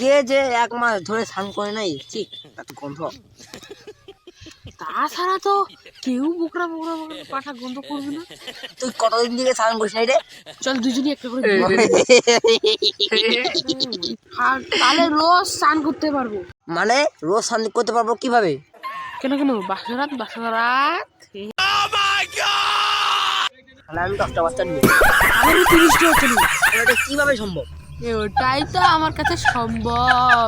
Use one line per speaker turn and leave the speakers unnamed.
কে যে এক মাস ধরে স্নান করে নাই ঠিক এত গন্ধ।
তাছাড়া তো কেউ বোকরা বোকরা বোকরা পাঠা গন্ধ করবে না।
তুই কতদিন থেকে স্নান করিস নাই রে?
চল দুজনই একটা করে আর তাহলে রোজ স্নান করতে পারব।
মানে রোজ স্নান করতে পারব কীভাবে?
কেন কেন? বাসরাত বাসরাত
আমি দশটা বাচ্চা নিয়ে।
আমারও তিরিশটা হচ্ছে
কীভাবে সম্ভব?
ওটাই তো আমার কাছে সম্ভব।